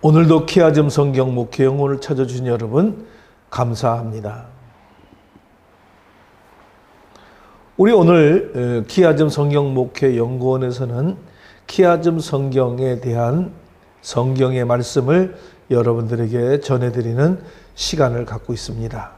오늘도 키아즘 성경 목회 영혼을 찾아주신 여러분 감사합니다. 우리 오늘 어, 키아즘 성경 목회 연구원에서는 키아즘 성경에 대한 성경의 말씀을 여러분들에게 전해드리는 시간을 갖고 있습니다.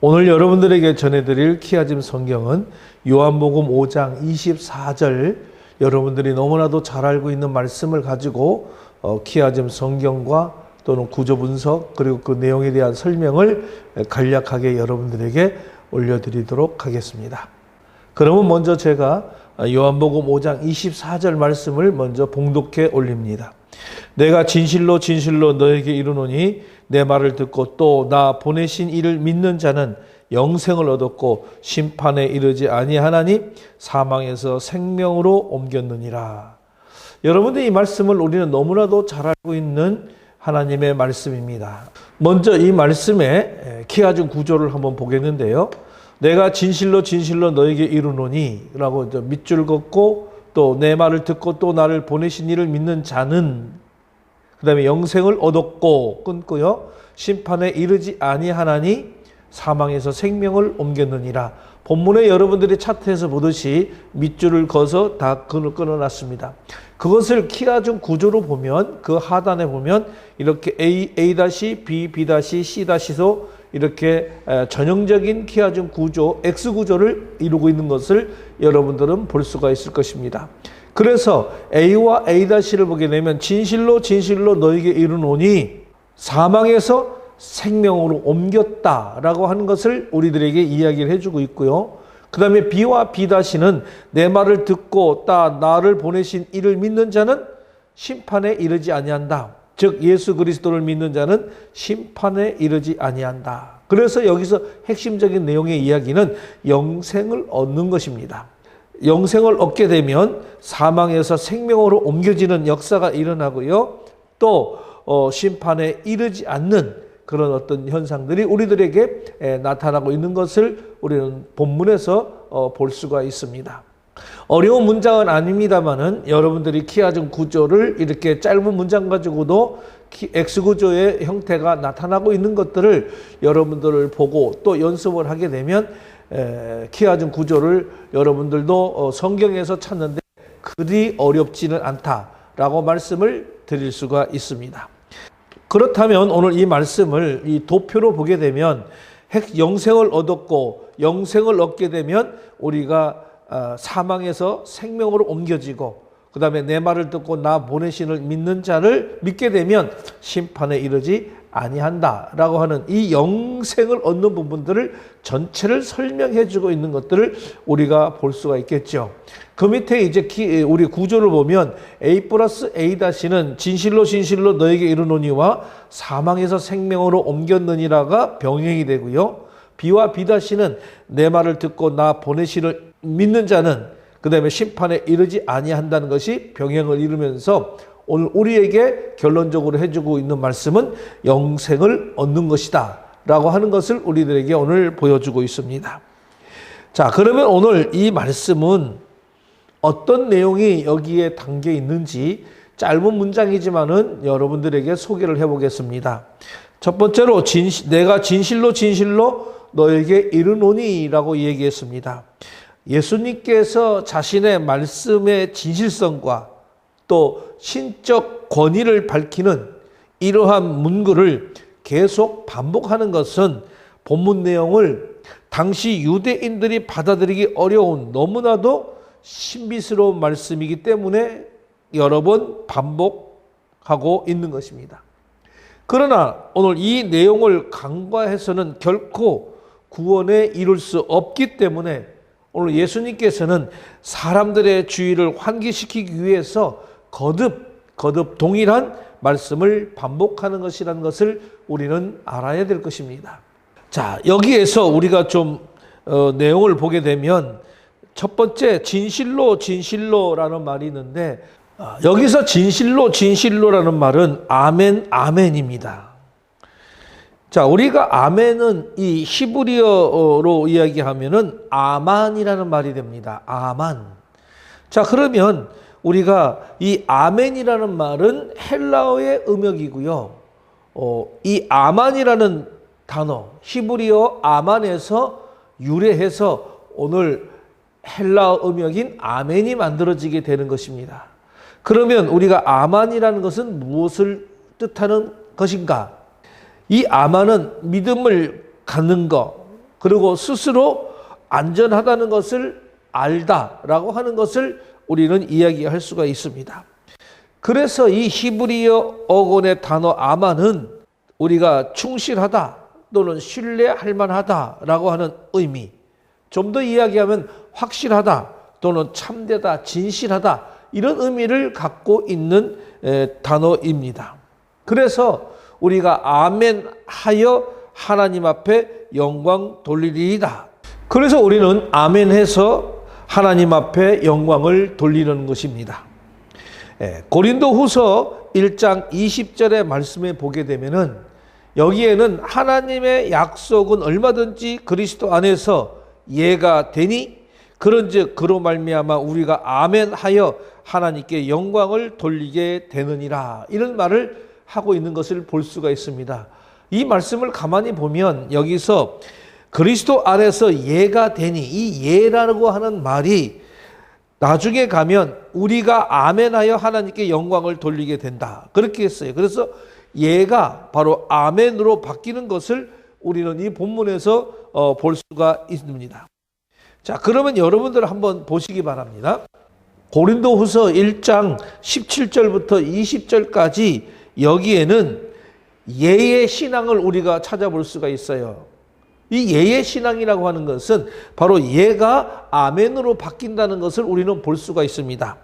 오늘 여러분들에게 전해드릴 키아즘 성경은 요한복음 5장 24절 여러분들이 너무나도 잘 알고 있는 말씀을 가지고 어, 키아즘 성경과 또는 구조 분석 그리고 그 내용에 대한 설명을 간략하게 여러분들에게 올려드리도록 하겠습니다. 그러면 먼저 제가 요한복음 5장 24절 말씀을 먼저 봉독해 올립니다. 내가 진실로 진실로 너에게 이르노니 내 말을 듣고 또 나 보내신 이를 믿는 자는 영생을 얻었고 심판에 이르지 아니하나니 사망에서 생명으로 옮겼느니라. 여러분들 이 말씀을 우리는 너무나도 잘 알고 있는 하나님의 말씀입니다. 먼저 이 말씀의 키아준 구조를 한번 보겠는데요. 내가 진실로 진실로 너에게 이르노니 라고 밑줄 긋고 또 내 말을 듣고 또 나를 보내신 이를 믿는 자는 그 다음에 영생을 얻었고 끊고요. 심판에 이르지 아니하나니 사망에서 생명을 옮겼느니라. 본문에 여러분들이 차트에서 보듯이 밑줄을 그어서 다 끊어놨습니다. 그것을 키아준 구조로 보면 그 하단에 보면 이렇게 A, A B, B C 소 이렇게 전형적인 키아준 구조, X 구조를 이루고 있는 것을 여러분들은 볼 수가 있을 것입니다. 그래서 A와 A-를 보게 되면 진실로 진실로 너에게 이르노니 사망에서 생명으로 옮겼다라고 하는 것을 우리들에게 이야기를 해주고 있고요. 그 다음에 B와 B-는 내 말을 듣고 따 나를 보내신 이를 믿는 자는 심판에 이르지 아니한다. 즉 예수 그리스도를 믿는 자는 심판에 이르지 아니한다. 그래서 여기서 핵심적인 내용의 이야기는 영생을 얻는 것입니다. 영생을 얻게 되면 사망에서 생명으로 옮겨지는 역사가 일어나고요. 또 어, 심판에 이르지 않는 그런 어떤 현상들이 우리들에게 나타나고 있는 것을 우리는 본문에서 어, 볼 수가 있습니다. 어려운 문장은 아닙니다만은 여러분들이 키아준 구조를 이렇게 짧은 문장 가지고도 X 구조의 형태가 나타나고 있는 것들을 여러분들을 보고 또 연습을 하게 되면 키아준 구조를 여러분들도 어, 성경에서 찾는데 그리 어렵지는 않다라고 말씀을 드릴 수가 있습니다. 그렇다면 오늘 이 말씀을 이 도표로 보게 되면 영생을 얻었고 영생을 얻게 되면 우리가 어, 사망에서 생명으로 옮겨지고 그 다음에 내 말을 듣고 나 보내신을 믿는 자를 믿게 되면 심판에 이르지 아니한다라고 하는 이 영생을 얻는 부분들을 전체를 설명해 주고 있는 것들을 우리가 볼 수가 있겠죠. 그 밑에 이제 우리 구조를 보면 A 플러스 A 다시는 진실로 진실로 너에게 이르노니와 사망에서 생명으로 옮겼느니라가 병행이 되고요. B와 B 다시는 내 말을 듣고 나 보내시를 믿는 자는 그 다음에 심판에 이르지 아니한다는 것이 병행을 이루면서 오늘 우리에게 결론적으로 해주고 있는 말씀은 영생을 얻는 것이다. 라고 하는 것을 우리들에게 오늘 보여주고 있습니다. 자, 그러면 오늘 이 말씀은 어떤 내용이 여기에 담겨 있는지 짧은 문장이지만은 여러분들에게 소개를 해보겠습니다. 첫 번째로 진실, 내가 진실로 진실로 너에게 이르노니라고 얘기했습니다. 예수님께서 자신의 말씀의 진실성과 또 신적 권위를 밝히는 이러한 문구를 계속 반복하는 것은 본문 내용을 당시 유대인들이 받아들이기 어려운 너무나도 신비스러운 말씀이기 때문에 여러 번 반복하고 있는 것입니다. 그러나 오늘 이 내용을 간과해서는 결코 구원에 이룰 수 없기 때문에 오늘 예수님께서는 사람들의 주의를 환기시키기 위해서 거듭, 거듭 동일한 말씀을 반복하는 것이라는 것을 우리는 알아야 될 것입니다. 자, 여기에서 우리가 좀 어, 내용을 보게 되면 첫 번째 진실로 진실로라는 말이 있는데 어, 여기서 진실로 진실로라는 말은 아멘 아멘입니다. 자, 우리가 아멘은 이 히브리어로 이야기하면은 아만이라는 말이 됩니다. 아만. 자, 그러면 우리가 이 아멘이라는 말은 헬라어의 음역이고요. 어, 이 아만이라는 단어, 히브리어 아만에서 유래해서 오늘 헬라어 음역인 아멘이 만들어지게 되는 것입니다. 그러면 우리가 아만이라는 것은 무엇을 뜻하는 것인가? 이 아만은 믿음을 갖는 것, 그리고 스스로 안전하다는 것을 알다라고 하는 것을 우리는 이야기할 수가 있습니다. 그래서 이 히브리어 어곤의 단어 아만은 우리가 충실하다 또는 신뢰할 만하다라고 하는 의미, 좀 더 이야기하면 확실하다 또는 참되다, 진실하다 이런 의미를 갖고 있는 단어입니다. 그래서 우리가 아멘 하여 하나님 앞에 영광 돌리리이다. 그래서 우리는 아멘 해서 하나님 앞에 영광을 돌리는 것입니다. 고린도 후서 1장 20절의 말씀에 보게 되면은 여기에는 하나님의 약속은 얼마든지 그리스도 안에서 예가 되니 그런즉 그로 말미암아 우리가 아멘하여 하나님께 영광을 돌리게 되느니라 이런 말을 하고 있는 것을 볼 수가 있습니다. 이 말씀을 가만히 보면 여기서 그리스도 안에서 예가 되니 이 예라고 하는 말이 나중에 가면 우리가 아멘하여 하나님께 영광을 돌리게 된다. 그렇게 했어요. 그래서 예가 바로 아멘으로 바뀌는 것을 우리는 이 본문에서 어, 볼 수가 있습니다. 자, 그러면 여러분들 한번 보시기 바랍니다. 고린도 후서 1장 17절부터 20절까지 여기에는 예의 신앙을 우리가 찾아볼 수가 있어요. 이 예의 신앙이라고 하는 것은 바로 예가 아멘으로 바뀐다는 것을 우리는 볼 수가 있습니다.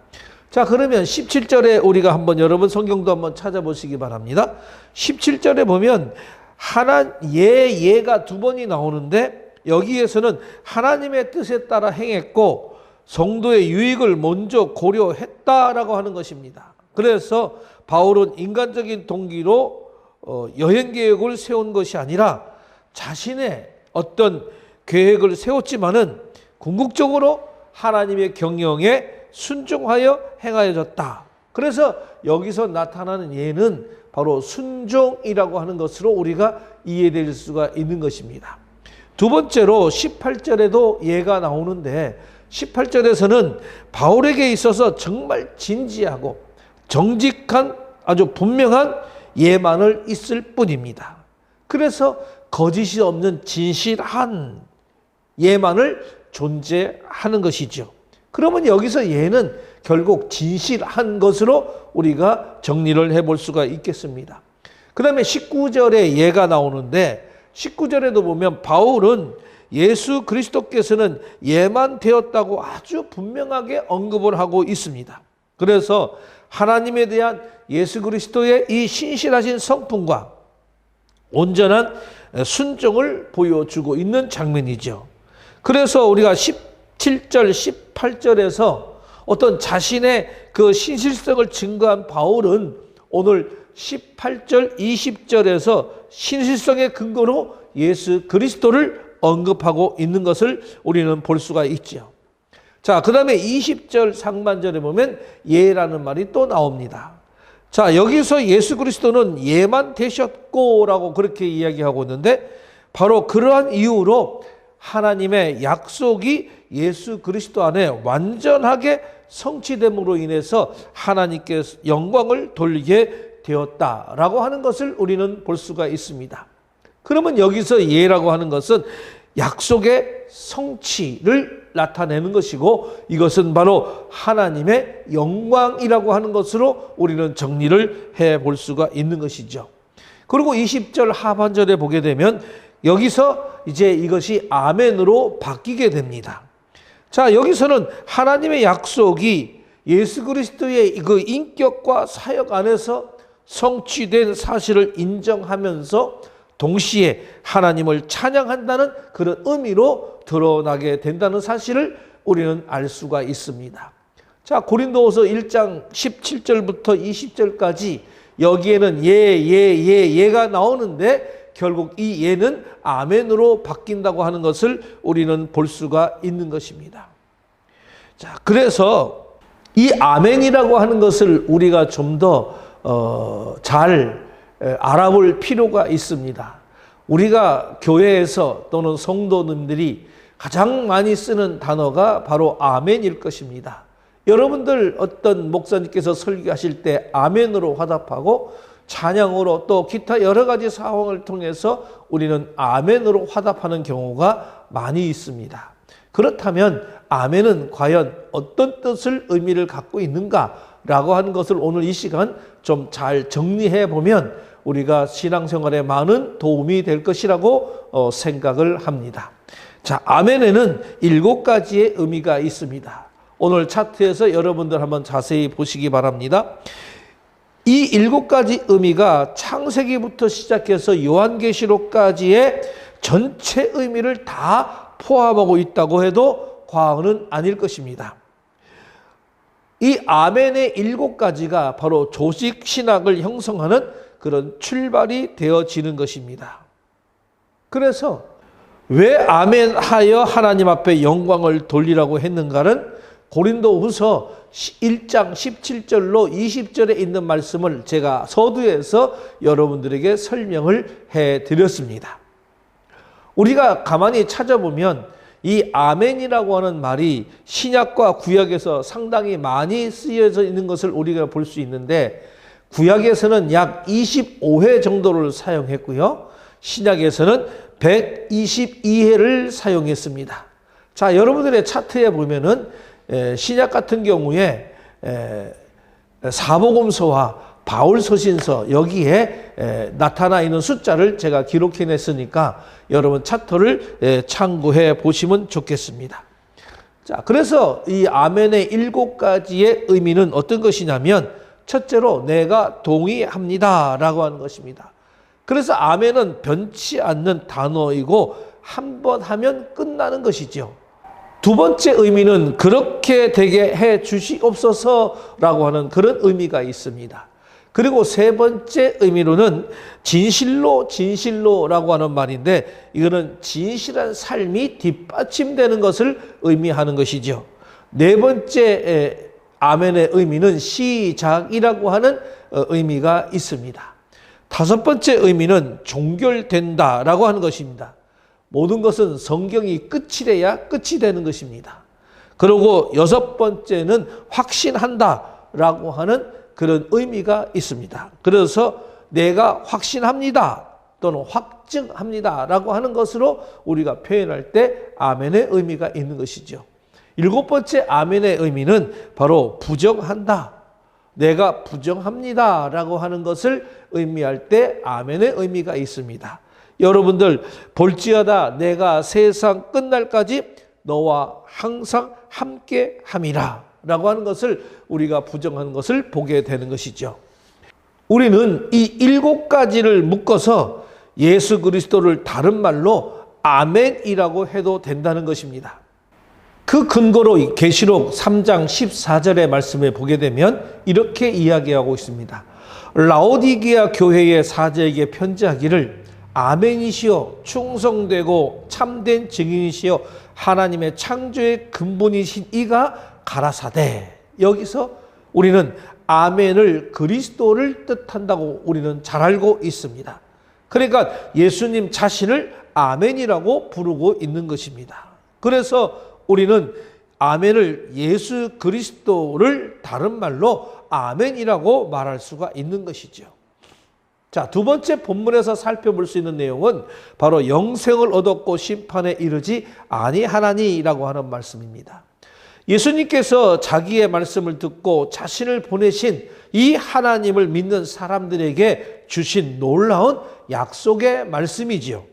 자, 그러면 17절에 우리가 한번 여러분 성경도 한번 찾아보시기 바랍니다. 17절에 보면 하나 예 예가 두 번이 나오는데 여기에서는 하나님의 뜻에 따라 행했고 성도의 유익을 먼저 고려했다라고 하는 것입니다. 그래서 바울은 인간적인 동기로 어, 여행 계획을 세운 것이 아니라 자신의 어떤 계획을 세웠지만은 궁극적으로 하나님의 경영에 순종하여 행하여졌다. 그래서 여기서 나타나는 예는 바로 순종이라고 하는 것으로 우리가 이해될 수가 있는 것입니다. 두 번째로 18절에도 예가 나오는데 18절에서는 바울에게 있어서 정말 진지하고 정직한 아주 분명한 예만을 있을 뿐입니다. 그래서 거짓이 없는 진실한 예만을 존재하는 것이죠. 그러면 여기서 예는 결국 진실한 것으로 우리가 정리를 해볼 수가 있겠습니다. 그 다음에 19절에 예가 나오는데 19절에도 보면 바울은 예수 그리스도께서는 예만 되었다고 아주 분명하게 언급을 하고 있습니다. 그래서 하나님에 대한 예수 그리스도의 이 신실하신 성품과 온전한 순종을 보여주고 있는 장면이죠. 그래서 우리가 17절, 18절에서 어떤 자신의 그 신실성을 증거한 바울은 오늘 18절, 20절에서 신실성의 근거로 예수 그리스도를 언급하고 있는 것을 우리는 볼 수가 있죠. 자, 그 다음에 20절 상반절에 보면 예라는 말이 또 나옵니다. 자, 여기서 예수 그리스도는 예만 되셨고 라고 그렇게 이야기하고 있는데 바로 그러한 이유로 하나님의 약속이 예수 그리스도 안에 완전하게 성취됨으로 인해서 하나님께 영광을 돌리게 되었다라고 하는 것을 우리는 볼 수가 있습니다. 그러면 여기서 예라고 하는 것은 약속의 성취를 나타내는 것이고 이것은 바로 하나님의 영광이라고 하는 것으로 우리는 정리를 해 볼 수가 있는 것이죠. 그리고 20절 하반절에 보게 되면 여기서 이제 이것이 아멘으로 바뀌게 됩니다. 자, 여기서는 하나님의 약속이 예수 그리스도의 그 인격과 사역 안에서 성취된 사실을 인정하면서 동시에 하나님을 찬양한다는 그런 의미로 드러나게 된다는 사실을 우리는 알 수가 있습니다. 자, 고린도후서 1장 17절부터 20절까지 여기에는 예, 예, 예, 예가 나오는데 결국 이 예는 아멘으로 바뀐다고 하는 것을 우리는 볼 수가 있는 것입니다. 자, 그래서 이 아멘이라고 하는 것을 우리가 좀더 잘 알아볼 필요가 있습니다. 우리가 교회에서 또는 성도님들이 가장 많이 쓰는 단어가 바로 아멘일 것입니다. 여러분들 어떤 목사님께서 설교하실 때 아멘으로 화답하고 찬양으로 또 기타 여러 가지 상황을 통해서 우리는 아멘으로 화답하는 경우가 많이 있습니다. 그렇다면 아멘은 과연 어떤 뜻을 의미를 갖고 있는가 라고 하는 것을 오늘 이 시간 좀 잘 정리해 보면 우리가 신앙생활에 많은 도움이 될 것이라고 어, 생각을 합니다. 자, 아멘에는 일곱 가지의 의미가 있습니다. 오늘 차트에서 여러분들 한번 자세히 보시기 바랍니다. 이 일곱 가지 의미가 창세기부터 시작해서 요한계시록까지의 전체 의미를 다 포함하고 있다고 해도 과언은 아닐 것입니다. 이 아멘의 일곱 가지가 바로 조직 신학을 형성하는 그런 출발이 되어지는 것입니다. 그래서 왜 아멘 하여 하나님 앞에 영광을 돌리라고 했는가는 고린도 후서 1장 17절로 20절에 있는 말씀을 제가 서두에서 여러분들에게 설명을 해 드렸습니다. 우리가 가만히 찾아보면 이 아멘이라고 하는 말이 신약과 구약에서 상당히 많이 쓰여져 있는 것을 우리가 볼 수 있는데 구약에서는 약 25회 정도를 사용했고요. 신약에서는 122회를 사용했습니다. 자, 여러분들의 차트에 보면은 신약 같은 경우에 사복음서와 바울 서신서 여기에 나타나 있는 숫자를 제가 기록해 냈으니까 여러분 차트를 참고해 보시면 좋겠습니다. 자, 그래서 이 아멘의 일곱 가지의 의미는 어떤 것이냐면 첫째로 내가 동의합니다. 라고 하는 것입니다. 그래서 아멘은 변치 않는 단어이고 한 번 하면 끝나는 것이죠. 두 번째 의미는 그렇게 되게 해 주시옵소서라고 하는 그런 의미가 있습니다. 그리고 세 번째 의미로는 진실로 진실로라고 하는 말인데 이거는 진실한 삶이 뒷받침되는 것을 의미하는 것이죠. 네 번째 아멘의 의미는 시작이라고 하는 어, 의미가 있습니다. 다섯 번째 의미는 종결된다라고 하는 것입니다. 모든 것은 성경이 끝이 돼야 끝이 되는 것입니다. 그리고 여섯 번째는 확신한다라고 하는 그런 의미가 있습니다. 그래서 내가 확신합니다 또는 확증합니다 라고 하는 것으로 우리가 표현할 때 아멘의 의미가 있는 것이죠. 일곱 번째 아멘의 의미는 바로 부정한다. 내가 부정합니다. 라고 하는 것을 의미할 때 아멘의 의미가 있습니다. 여러분들, 볼지어다 내가 세상 끝날까지 너와 항상 함께 함이라. 라고 하는 것을 우리가 부정하는 것을 보게 되는 것이죠. 우리는 이 일곱 가지를 묶어서 예수 그리스도를 다른 말로 아멘이라고 해도 된다는 것입니다. 그 근거로 계시록 3장 14절의 말씀에 보게 되면 이렇게 이야기하고 있습니다. 라오디게아 교회의 사제에게 편지하기를 아멘이시여 충성되고 참된 증인이시여 하나님의 창조의 근본이신 이가 가라사대 여기서 우리는 아멘을 그리스도를 뜻한다고 우리는 잘 알고 있습니다. 그러니까 예수님 자신을 아멘이라고 부르고 있는 것입니다. 그래서 우리는 아멘을 예수 그리스도를 다른 말로 아멘이라고 말할 수가 있는 것이죠. 자, 두 번째 본문에서 살펴볼 수 있는 내용은 바로 영생을 얻었고 심판에 이르지 아니하나니라고 하는 말씀입니다. 예수님께서 자기의 말씀을 듣고 자신을 보내신 이 하나님을 믿는 사람들에게 주신 놀라운 약속의 말씀이지요.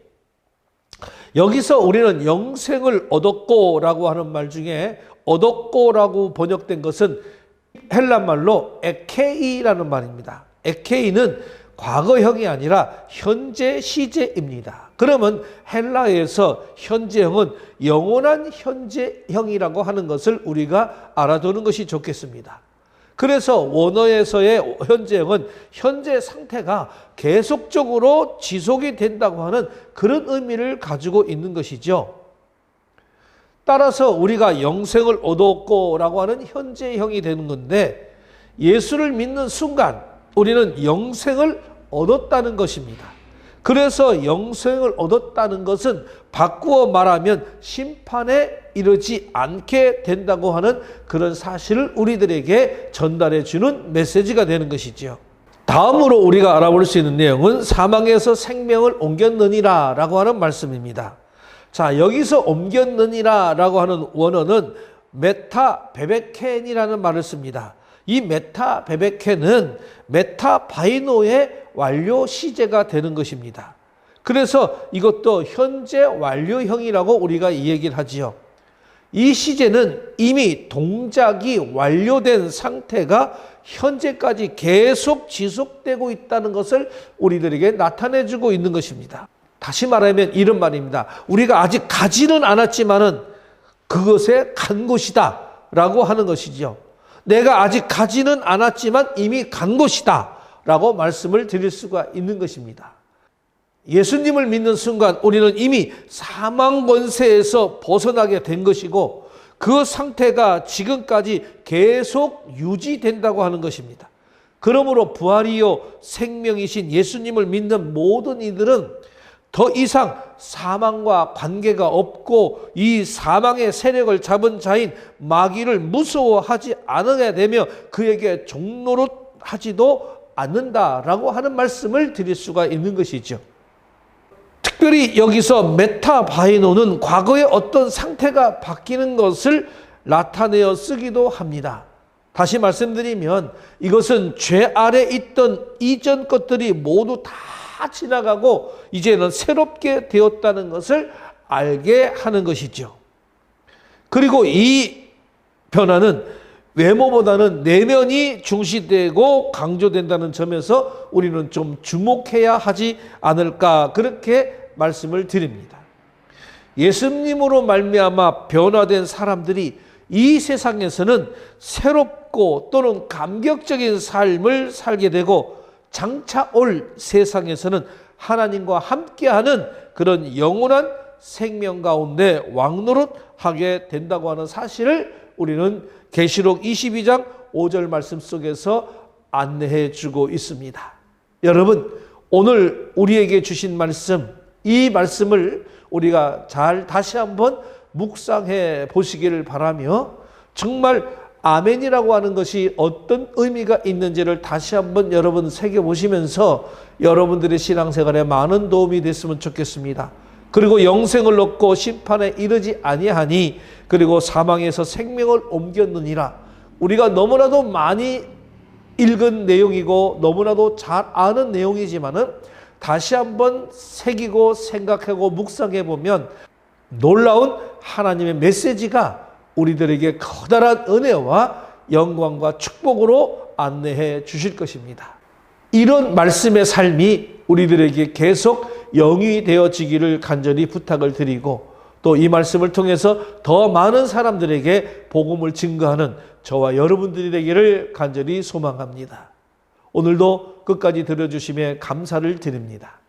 여기서 우리는 영생을 얻었고 라고 하는 말 중에 얻었고 라고 번역된 것은 헬라 말로 에케이라는 말입니다. 에케이는 과거형이 아니라 현재 시제입니다. 그러면 헬라에서 현재형은 영원한 현재형이라고 하는 것을 우리가 알아두는 것이 좋겠습니다. 그래서 원어에서의 현재형은 현재 상태가 계속적으로 지속이 된다고 하는 그런 의미를 가지고 있는 것이죠. 따라서 우리가 영생을 얻었고라고 하는 현재형이 되는 건데 예수를 믿는 순간 우리는 영생을 얻었다는 것입니다. 그래서 영생을 얻었다는 것은 바꾸어 말하면 심판에 이르지 않게 된다고 하는 그런 사실을 우리들에게 전달해 주는 메시지가 되는 것이지요. 다음으로 우리가 알아볼 수 있는 내용은 사망에서 생명을 옮겼느니라 라고 하는 말씀입니다. 자, 여기서 옮겼느니라 라고 하는 원어는 메타 베베켄이라는 말을 씁니다. 이 메타 베베켄은 메타 바이노의 완료 시제가 되는 것입니다. 그래서 이것도 현재 완료형이라고 우리가 이 얘기를 하지요. 이 시제는 이미 동작이 완료된 상태가 현재까지 계속 지속되고 있다는 것을 우리들에게 나타내 주고 있는 것입니다. 다시 말하면 이런 말입니다. 우리가 아직 가지는 않았지만은 그것에 간 곳이다 라고 하는 것이죠. 내가 아직 가지는 않았지만 이미 간 곳이다 라고 말씀을 드릴 수가 있는 것입니다. 예수님을 믿는 순간 우리는 이미 사망 권세에서 벗어나게 된 것이고 그 상태가 지금까지 계속 유지된다고 하는 것입니다. 그러므로 부활이요 생명이신 예수님을 믿는 모든 이들은 더 이상 사망과 관계가 없고 이 사망의 세력을 잡은 자인 마귀를 무서워하지 않아야 되며 그에게 종로로 하지도 않는다라고 하는 말씀을 드릴 수가 있는 것이죠. 특별히 여기서 메타바이노는 과거의 어떤 상태가 바뀌는 것을 나타내어 쓰기도 합니다. 다시 말씀드리면 이것은 죄 아래 있던 이전 것들이 모두 다 지나가고 이제는 새롭게 되었다는 것을 알게 하는 것이죠. 그리고 이 변화는 외모보다는 내면이 중시되고 강조된다는 점에서 우리는 좀 주목해야 하지 않을까 그렇게 말씀을 드립니다. 예수님으로 말미암아 변화된 사람들이 이 세상에서는 새롭고 또는 감격적인 삶을 살게 되고 장차 올 세상에서는 하나님과 함께하는 그런 영원한 생명 가운데 왕노릇 하게 된다고 하는 사실을 우리는 계시록 22장 5절 말씀 속에서 안내해 주고 있습니다. 여러분, 오늘 우리에게 주신 말씀, 이 말씀을 우리가 잘 다시 한번 묵상해 보시기를 바라며 정말 아멘이라고 하는 것이 어떤 의미가 있는지를 다시 한번 여러분 새겨 보시면서 여러분들의 신앙생활에 많은 도움이 됐으면 좋겠습니다. 그리고 영생을 얻고 심판에 이르지 아니하니 그리고 사망에서 생명을 옮겼느니라. 우리가 너무나도 많이 읽은 내용이고 너무나도 잘 아는 내용이지만은 다시 한번 새기고 생각하고 묵상해 보면 놀라운 하나님의 메시지가 우리들에게 커다란 은혜와 영광과 축복으로 안내해 주실 것입니다. 이런 말씀의 삶이 우리들에게 계속 영이 되어지기를 간절히 부탁을 드리고 또 이 말씀을 통해서 더 많은 사람들에게 복음을 증거하는 저와 여러분들이 되기를 간절히 소망합니다. 오늘도 끝까지 들어주심에 감사를 드립니다.